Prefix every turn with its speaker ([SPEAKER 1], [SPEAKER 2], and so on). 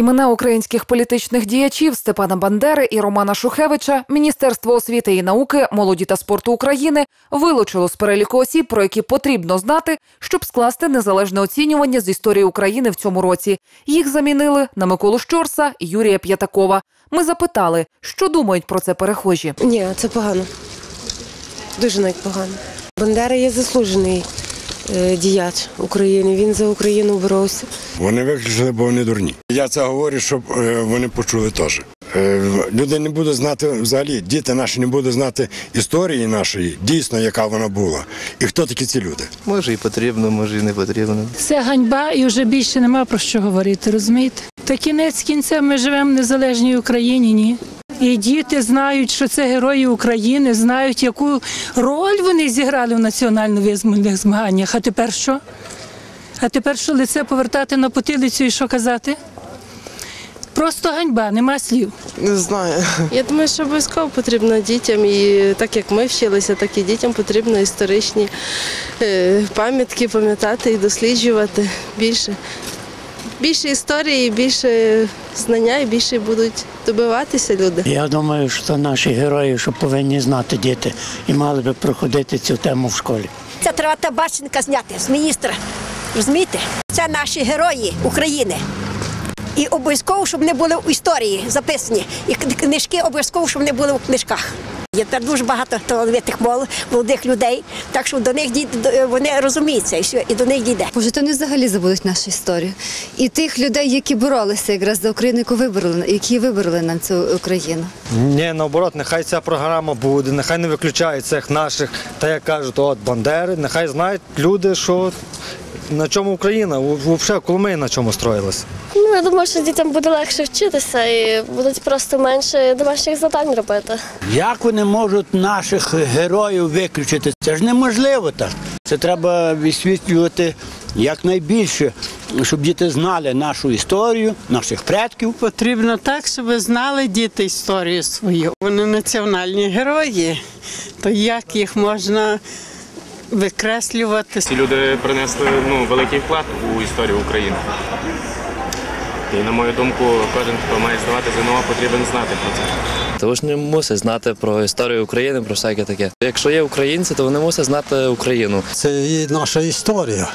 [SPEAKER 1] Імена українських політичних діячів Степана Бандери і Романа Шухевича Міністерство освіти і науки, молоді та спорту України вилучило з переліку осіб, про які потрібно знати, щоб скласти незалежне оцінювання з історії України в цьому році. Їх замінили на Миколу Щорса і Юрія П'ятакова. Ми запитали, що думають про це перехожі.
[SPEAKER 2] Ні, це погано. Дуже навіть погано. Бандера є заслужений діяч України. Він за Україну боровся.
[SPEAKER 3] Вони виключили, бо вони дурні. Я це говорю, щоб е, вони почули теж. Е, Люди не будуть знати взагалі, діти наші не будуть знати історії нашої, дійсно, яка вона була, і хто такі ці люди.
[SPEAKER 4] Може і потрібно, може і не потрібно.
[SPEAKER 5] Це ганьба і вже більше нема про що говорити, розумієте? Та кінець кінцем ми живемо в незалежній Україні, ні. І діти знають, що це герої України, знають, яку роль вони зіграли в національно-визвольних змаганнях. А тепер що? А тепер що лице повертати на потилицю і що казати? Просто ганьба, нема слів.
[SPEAKER 6] Не знаю.
[SPEAKER 7] Я думаю, що обов'язково потрібно дітям, і так як ми вчилися, так і дітям потрібно історичні е, пам'ятки пам'ятати і досліджувати більше. Більше історії, більше знання і більше будуть добиватися люди.
[SPEAKER 8] Я думаю, що наші герої, що повинні знати діти, і мали би проходити цю тему в школі.
[SPEAKER 9] Це треба табачника зняти з міністра. Розумієте? Це наші герої України. І обов'язково, щоб не були в історії записані. І книжки обов'язково, щоб не були в книжках. Є тепер дуже багато талановитих мол- молодих людей, так що до них дій- вони розуміються і все, і до них дійде.
[SPEAKER 10] Боже, то вони взагалі забудуть нашу історію. І тих людей, які боролися якраз за Україну, яку вибороли, які вибороли нам цю Україну.
[SPEAKER 11] Ні, наоборот, нехай ця програма буде, нехай не виключають цих наших, та як кажуть, от Бандери, нехай знають люди, що на чому Україна, взагалі Коломия на чому строїлася.
[SPEAKER 12] Ну, я думаю, що дітям буде легше вчитися і будуть просто менше домашніх завдань робити.
[SPEAKER 8] Як вони можуть наших героїв виключити? Це ж неможливо так. Це треба висвітлювати якнайбільше, щоб діти знали нашу історію, наших предків.
[SPEAKER 6] Потрібно так, щоб знали діти історію свою. Вони національні герої. То як їх можна викреслювати?
[SPEAKER 13] Ці люди принесли ну, великий вклад у історію України. І на мою думку, кожен, хто має здавати ЗНО, потрібен знати про це.
[SPEAKER 4] Тому ж не мусить знати про історію України, про всяке таке. Якщо є українці, то вони мусять знати Україну.
[SPEAKER 11] Це і наша історія.